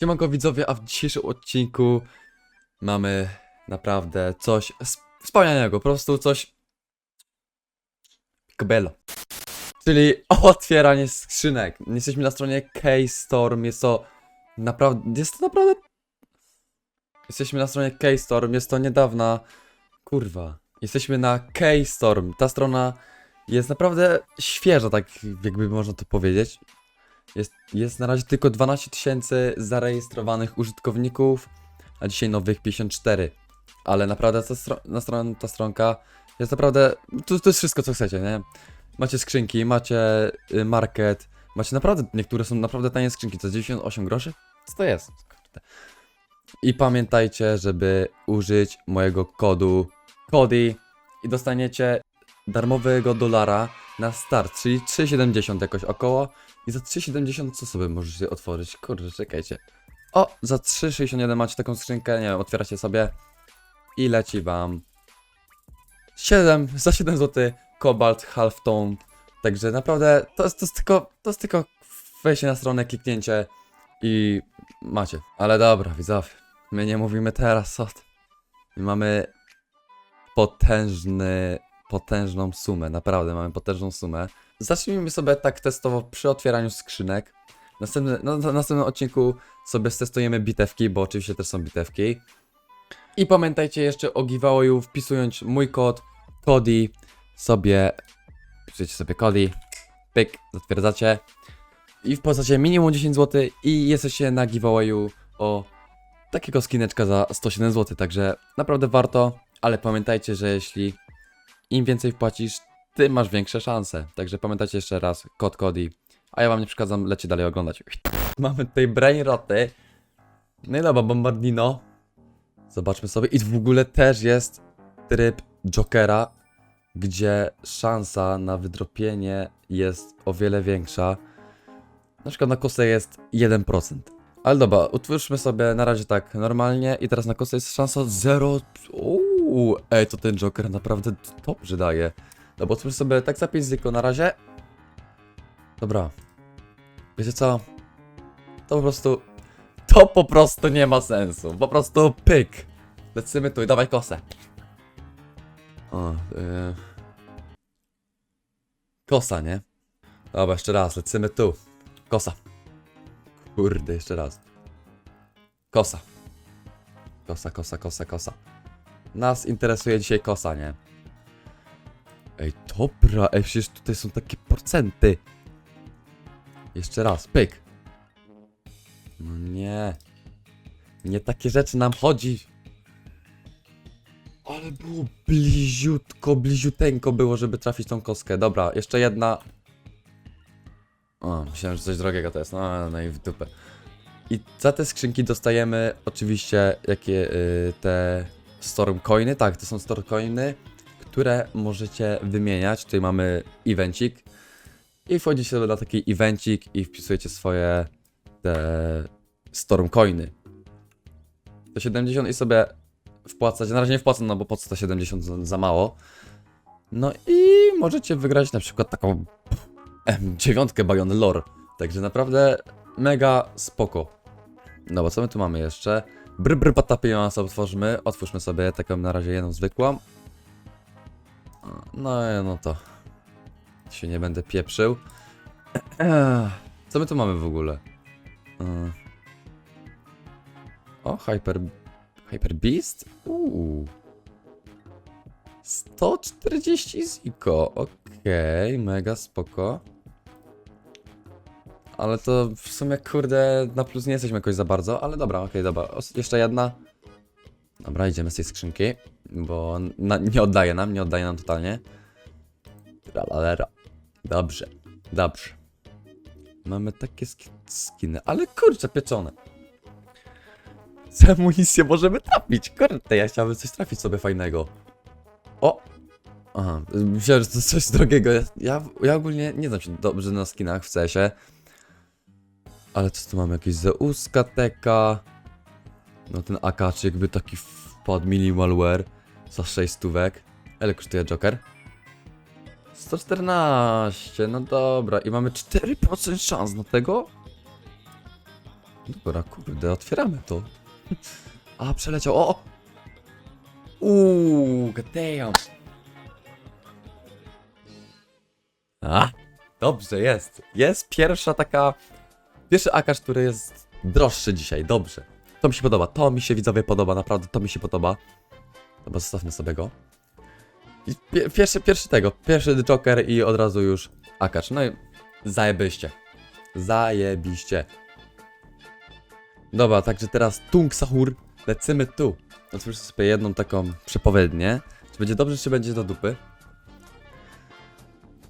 Siemanko widzowie, a w dzisiejszym odcinku mamy naprawdę coś sp- wspaniałego, po prostu coś Kobelo. Czyli otwieranie skrzynek. Jesteśmy na stronie K-Storm, jest to naprawdę, jest to naprawdę... Jesteśmy na stronie K-Storm, jest to niedawna... Kurwa. Jesteśmy na K-Storm, ta strona jest naprawdę świeża, tak jakby można to powiedzieć. Jest, jest na razie tylko 12 tysięcy zarejestrowanych użytkowników, a dzisiaj nowych 54. Ale naprawdę ta, stro na ta stronka jest naprawdę. To, to jest wszystko, co chcecie, nie? Macie skrzynki, macie y, market, macie naprawdę. Niektóre są naprawdę tanie skrzynki. Jest 98 groszy? Co to jest? I pamiętajcie, żeby użyć mojego kodu CODY i dostaniecie darmowego dolara na start, czyli 3,70 jakoś około. I za 3,70 co sobie możecie otworzyć? Kurde, czekajcie. O, za 3,61 macie taką skrzynkę, nie wiem, otwieracie sobie i leci wam 7, za 7 zł Cobalt Half Tone. Także naprawdę to jest, to jest tylko, to jest tylko wejście na stronę, kliknięcie i macie. Ale dobra, widzowie, my nie mówimy teraz o tym. My mamy potężny, potężną sumę, naprawdę mamy potężną sumę. Zacznijmy sobie tak testowo przy otwieraniu skrzynek. Następny, no, na następnym odcinku sobie stestujemy bitewki, bo oczywiście też są bitewki. I pamiętajcie jeszcze o giveawayu, wpisując mój kod Cody sobie, wpisujecie sobie Cody, pyk, zatwierdzacie i wpłacacie minimum 10 zł i jesteście na giveawayu o takiego skineczka za 107 zł, także naprawdę warto, ale pamiętajcie, że jeśli im więcej wpłacisz, tym masz większe szanse. Także pamiętajcie jeszcze raz, kod Cody. A ja wam nie przeszkadzam, lecie dalej oglądać. Mamy tutaj brain roty. No i dobra, bombardino. Zobaczmy sobie. I w ogóle też jest tryb Jokera, gdzie szansa na wydropienie jest o wiele większa. Na przykład na kosę jest 1%. Ale dobra, utwórzmy sobie na razie tak normalnie i teraz na kosę jest szansa 0. Uuu, ej, to ten Joker naprawdę dobrze daje. Dobra, utwórzmy sobie tak za 5 tylko na razie. Dobra. Wiecie co? To po prostu... To po prostu nie ma sensu. Po prostu pyk. Lecimy tu i dawaj kosę. O, yy... Kosa, nie? Dobra, jeszcze raz, lecimy tu. Kosa. Kurde, jeszcze raz. Kosa. Kosa, kosa, kosa, kosa. Nas interesuje dzisiaj kosa, nie? Ej, dobra, ej, przecież tutaj są takie procenty. Jeszcze raz, pyk. No nie. Nie takie rzeczy nam chodzi. Ale było bliziutko, bliziuteńko było, żeby trafić tą kostkę. Dobra, jeszcze jedna. O, myślałem, że coś drogiego to jest. No, no i w dupę. I za te skrzynki dostajemy oczywiście jakie y, te Storm Coiny. Tak, to są Storm Coiny, które możecie wymieniać. Tutaj mamy evencik. I wchodzicie sobie na taki evencik i wpisujecie swoje te Storm Coiny. Te 70 i sobie wpłacać. Na razie nie wpłacam, no bo po co to 70 za, za mało. No i możecie wygrać na przykład taką M9 Bayon Lore. Także naprawdę mega spoko. No bo co my tu mamy jeszcze? Br br patapie sobie otworzymy. Otwórzmy sobie taką na razie jedną zwykłą. No, no to się nie będę pieprzył. Co my tu mamy w ogóle? Yy. O, Hyper... Hyper Beast? Uuu. 140 ziko, okej, mega spoko. Ale to w sumie, kurde, na plus nie jesteśmy jakoś za bardzo, ale dobra, okej, dobra. Os- jeszcze jedna. Dobra, idziemy z tej skrzynki, bo na, nie oddaje nam, nie oddaje nam totalnie. Tralalera. Dobrze, dobrze. Mamy takie sk skiny, ale kurczę, pieczone. Z amunicję możemy trafić, kurde, ja chciałbym coś trafić sobie fajnego. O! Aha, myślałem, że to coś drogiego. Ja, ja ogólnie nie znam się dobrze na skinach w CS-ie. Ale co tu mamy? Jakieś Zeuska Teka. No ten akaczyk by taki wpadł minimalware za 6 stówek. Ile kosztuje Joker? 114, no dobra. I mamy 4% szans na tego? Dobra, kurde, otwieramy to. A, przeleciał, o! Uuu, goddamn. A, dobrze, jest. Jest pierwsza taka... Pierwszy akasz, który jest droższy dzisiaj, dobrze. To mi się podoba, to mi się widzowie podoba, naprawdę to mi się podoba. Dobra, zostawmy sobie go. Pierwszy, pierwszy tego, pierwszy Joker i od razu już akacz. No i zajebiście. Zajebiście. Dobra, także teraz Tung Sahur, lecimy tu. Otwórzmy sobie jedną taką przepowiednię. Czy będzie dobrze, czy będzie do dupy?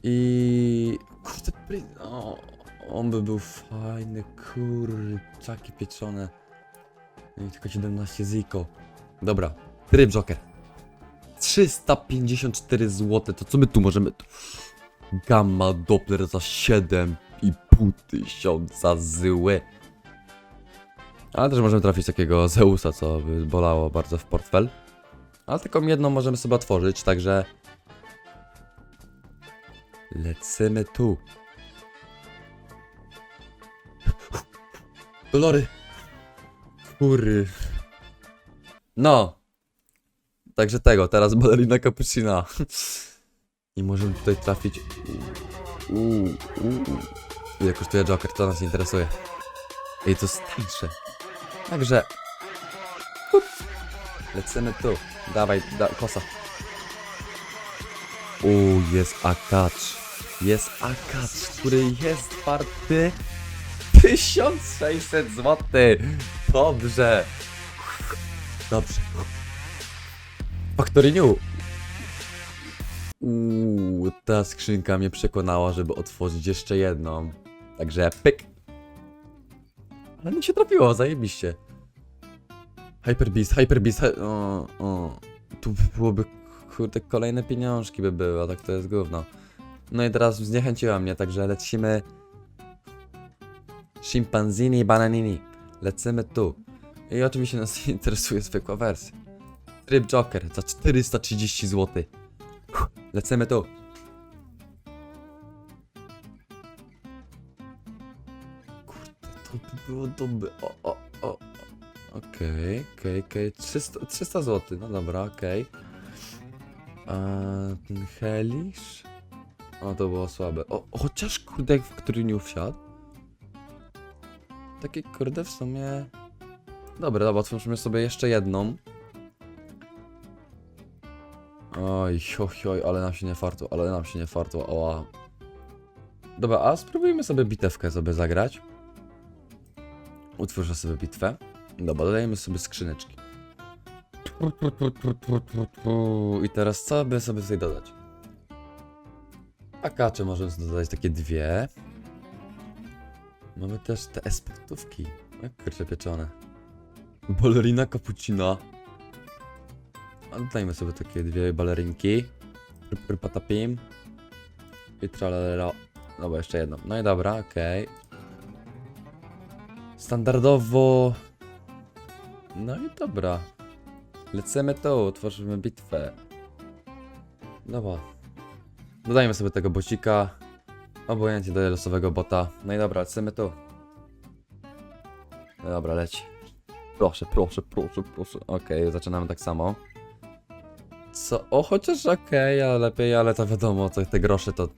I... Kurde, o, on by był fajny, kurczaki pieczone. No i tylko 17 ziko. Dobra, tryb Joker. 354 zł, to co my tu możemy... Gamma Doppler za 7,5 tysiąca zyły. Ale też możemy trafić takiego Zeusa, co by bolało bardzo w portfel. Ale taką jedną możemy sobie otworzyć, także... Lecimy tu. Dolory. Kury. No. Także tego, teraz balerina cappuccina. I możemy tutaj trafić... Uuu, uuu. Ile kosztuje Joker, to nas interesuje. Ej, to jest tańsze. Także... Hup. Lecimy tu. Dawaj, da, kosa. Uuu, jest akacz. Jest akacz, który jest warty 1600 zł. Dobrze. Dobrze. Factory New. Uuu, ta skrzynka mnie przekonała, żeby otworzyć jeszcze jedną. Także pyk. Ale mi się trafiło, zajebiście. Hyper Beast, Hyper Beast, o, o. Tu by byłoby, kurde, kolejne pieniążki by były, a tak to jest gówno. No i teraz zniechęciła mnie, także lecimy... Chimpanzini Bananini. Lecimy tu. I oczywiście nas interesuje zwykła wersja. Tryb Joker za 430 zł. Lecimy tu. Kurde, to by było dobre. O, o, o. Okej, okej, okej. 300, 300 zł, no dobra, okej. A ten Helisz? O, to było słabe. O, chociaż kurde, w który nie wsiadł. Takie kurde w sumie... Dobra, dobra, otworzymy sobie jeszcze jedną. Oj, oj, ale nam się nie fartło, ale nam się nie fartło, oła. Dobra, a spróbujmy sobie bitewkę sobie zagrać. Utworzę sobie bitwę. Dobra, dodajemy sobie skrzyneczki. I teraz co by sobie tutaj dodać? Akacze możemy sobie dodać takie dwie. Mamy też te esportówki. Jak kurczę pieczone. Balerina cappuccina. A dodajmy sobie takie dwie balerinki. Patapim. I tralalero. Dobra, jeszcze jedno. No i dobra, okej. Standardowo. No i dobra. Lecimy tu, tworzymy bitwę. Dobra. Dodajmy sobie tego bocika. Obojętnie do losowego bota. No i dobra, lecimy tu. No dobra, leci. Proszę, proszę, proszę, proszę. Okej, zaczynamy tak samo. Co? O, chociaż okej, ale lepiej, ale to wiadomo, to, te grosze to...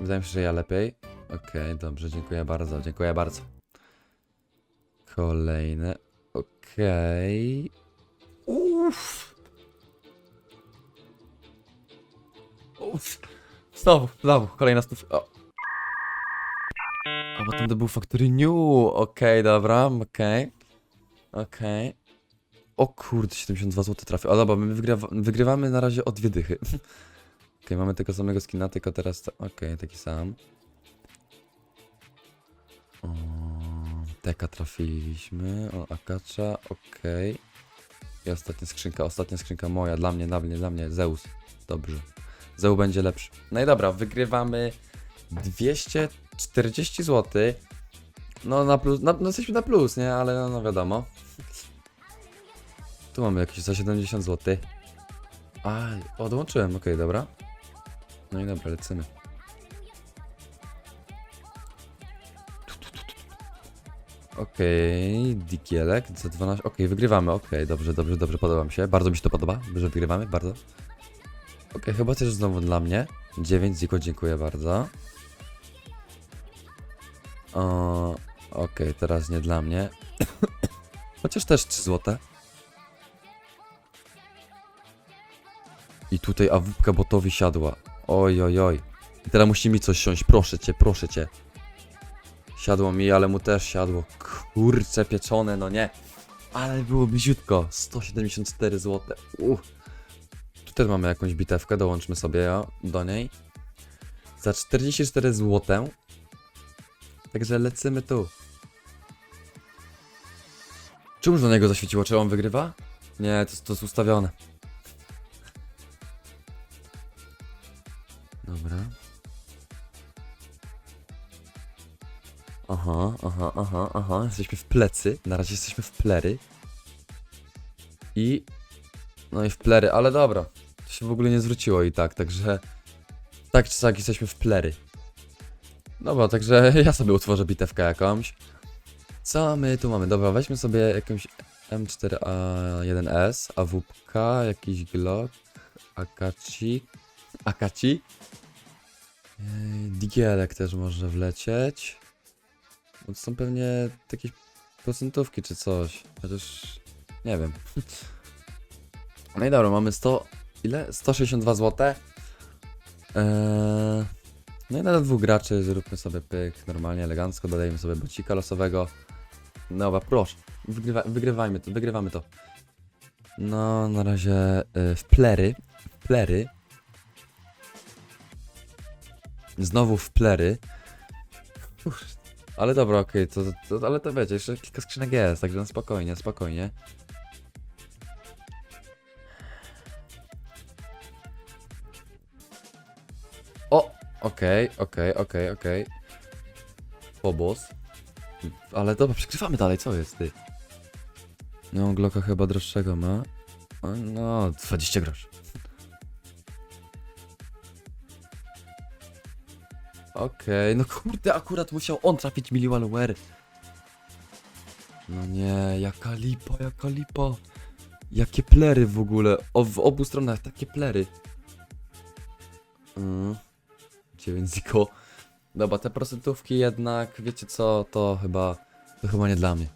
Wydaje mi się, że ja lepiej. Okej, dobrze, dziękuję bardzo, dziękuję bardzo. Kolejne. Okej. Uff. Uff. Znowu, znowu, kolejna stów. O. A potem to był Factory New. Okej, dobra, okej. Okej. O kurde, 72 zł trafił. A dobra, my wygrywa wygrywamy na razie o dwie dychy. Okej, mamy tego samego skina, tylko teraz... Okej, taki sam. O, teka trafiliśmy. O, Akacza, okej. I ostatnia skrzynka, ostatnia skrzynka moja, dla mnie, dla mnie, dla mnie, Zeus. Dobrze. Zeus będzie lepszy. No i dobra, wygrywamy 240 zł. No na plus, na, no jesteśmy na plus, nie? Ale no, no wiadomo. Tu mamy jakieś za 70 zł. A, odłączyłem, okej, dobra. No i dobra, lecimy. Okej, Dikielek za 12. Okej, wygrywamy. Okej, dobrze, dobrze, dobrze, podoba mi się. Bardzo mi się to podoba, że wygrywamy, bardzo. Okej, chyba też znowu dla mnie. 9 Ziko, dziękuję bardzo. Okej, teraz nie dla mnie. Chociaż też 3 złote. I tutaj awupka botowi siadła. Oj, oj, oj. I teraz musi mi coś siąść, proszę cię, proszę cię. Siadło mi, ale mu też siadło. Kurcze pieczone, no nie. Ale było bliziutko. 174 zł. Uff. Tutaj mamy jakąś bitewkę, dołączmy sobie ją do niej. Za 44 zł. Także lecimy tu. Czemu do niego zaświeciło? Czy on wygrywa? Nie, to, to jest ustawione. Aha, aha, aha, aha. Jesteśmy w plecy. Na razie jesteśmy w plery. I. No i w plery, ale dobra. To się w ogóle nie zwróciło i tak, także. Tak czy tak jesteśmy w plery. Dobra, także ja sobie utworzę bitewkę jakąś. Co my tu mamy? Dobra, weźmy sobie jakąś M4A1S, AWP, jakiś Glock. Akaci? Ej, Digielek też może wlecieć. To są pewnie jakieś procentówki czy coś. Chociaż nie wiem. No i dobra, mamy 100. Ile? 162 zł. Eee, no i na dwóch graczy zróbmy sobie pyk normalnie, elegancko. Dodajemy sobie bocika losowego. Dobra, proszę. Wygrywa, wygrywajmy to, wygrywamy to. No, na razie e, w plery. W plery. Znowu w plery. Kurde. Ale dobra, okej, to, to, ale to wiecie, jeszcze kilka skrzynek jest, także no spokojnie, spokojnie. O! Okej, okej, okej, okej. Pobos. Ale dobra, przegrywamy dalej, co jest ty? No, Glocka chyba droższego ma. No, 20 groszy. Okej, no kurde, akurat musiał on trafić Miliwan Wear. No nie, jaka lipa, jaka lipa. Jakie plery w ogóle. O, w obu stronach takie plery. Mm. 9 ziko. Dobra, te procentówki jednak, wiecie co, to chyba, to chyba nie dla mnie.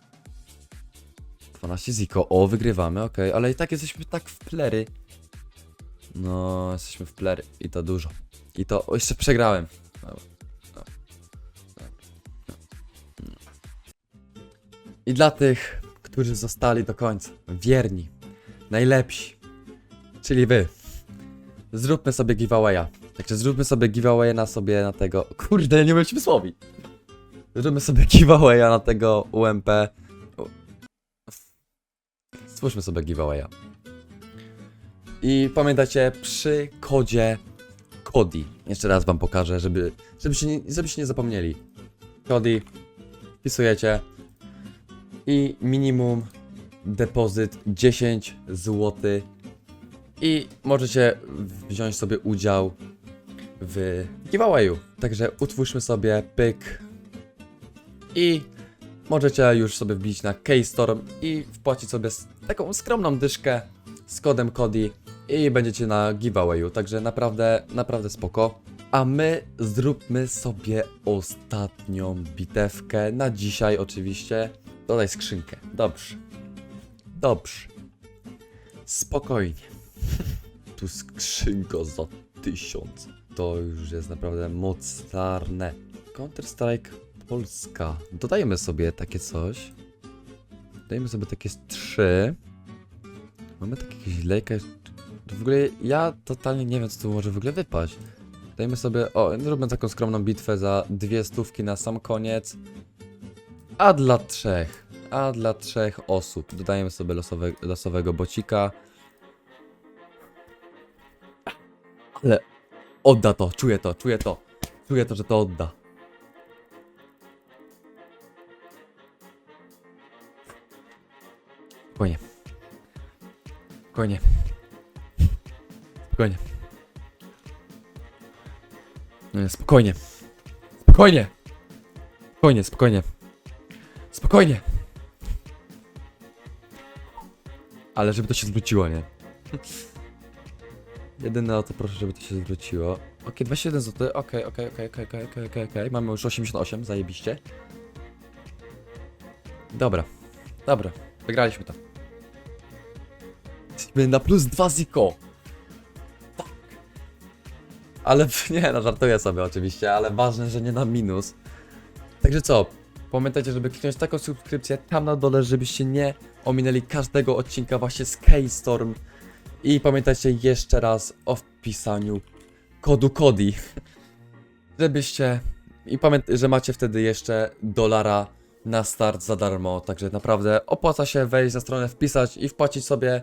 12 ziko, o, wygrywamy, okej, ale i tak jesteśmy tak w plery. No, jesteśmy w plery i to dużo. I to, o, jeszcze przegrałem. I dla tych, którzy zostali do końca, wierni, najlepsi, czyli wy, zróbmy sobie giveawaya. Także zróbmy sobie giveawaya na sobie na tego. Kurde, ja nie wiem ci wysłowić. Zróbmy sobie giveawaya na tego UMP. Stwórzmy sobie giveawaya. I pamiętajcie, przy kodzie Kodi. Jeszcze raz wam pokażę, żeby, żeby, się nie, żebyście nie zapomnieli. Kodi. Wpisujecie. I minimum depozyt 10 zł. I możecie wziąć sobie udział w giveawayu. Także utwórzmy sobie pyk i możecie już sobie wbić na K-Storm i wpłacić sobie taką skromną dyszkę z kodem Kodi i będziecie na giveawayu. Także naprawdę, naprawdę spoko. A my zróbmy sobie ostatnią bitewkę na dzisiaj oczywiście. Dodaj skrzynkę. Dobrze. Dobrze. Spokojnie. Tu skrzynko za tysiąc. To już jest naprawdę mocarne. Counter-Strike Polska. Dodajemy sobie takie coś. Dodajemy sobie takie trzy. Mamy takie jakieś lejka. W ogóle ja totalnie nie wiem, co tu może w ogóle wypaść. Dajmy sobie. O, zrobimy taką skromną bitwę za dwie stówki na sam koniec. A dla trzech. A dla trzech osób. Dodajemy sobie losowe, losowego bocika. Ale odda to, czuję to, czuję to. Czuję to, że to odda. Spokojnie. Spokojnie. Spokojnie. Nie, spokojnie. Spokojnie. Spokojnie, spokojnie. Spokojnie. Ale żeby to się zwróciło, nie? Jedyne o to proszę, żeby to się zwróciło. Okej, 21 zł, okej, okej, okej, okej, okej, okej, okej, okej. Mamy już 88, zajebiście. Dobra, dobra, wygraliśmy to. Jesteśmy na plus 2 ziko. Tak. Ale nie, no żartuję sobie oczywiście, ale ważne, że nie na minus. Także co, pamiętajcie, żeby kliknąć taką subskrypcję tam na dole, żebyście nie ominęli każdego odcinka właśnie z K-Storm. I pamiętajcie jeszcze raz o wpisaniu kodu KODI, żebyście... I pamiętajcie, że macie wtedy jeszcze dolara na start za darmo, także naprawdę opłaca się wejść na stronę, wpisać i wpłacić sobie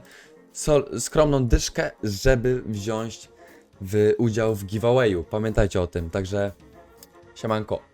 skromną dyszkę, żeby wziąć w udział w giveawayu. Pamiętajcie o tym, także siemanko.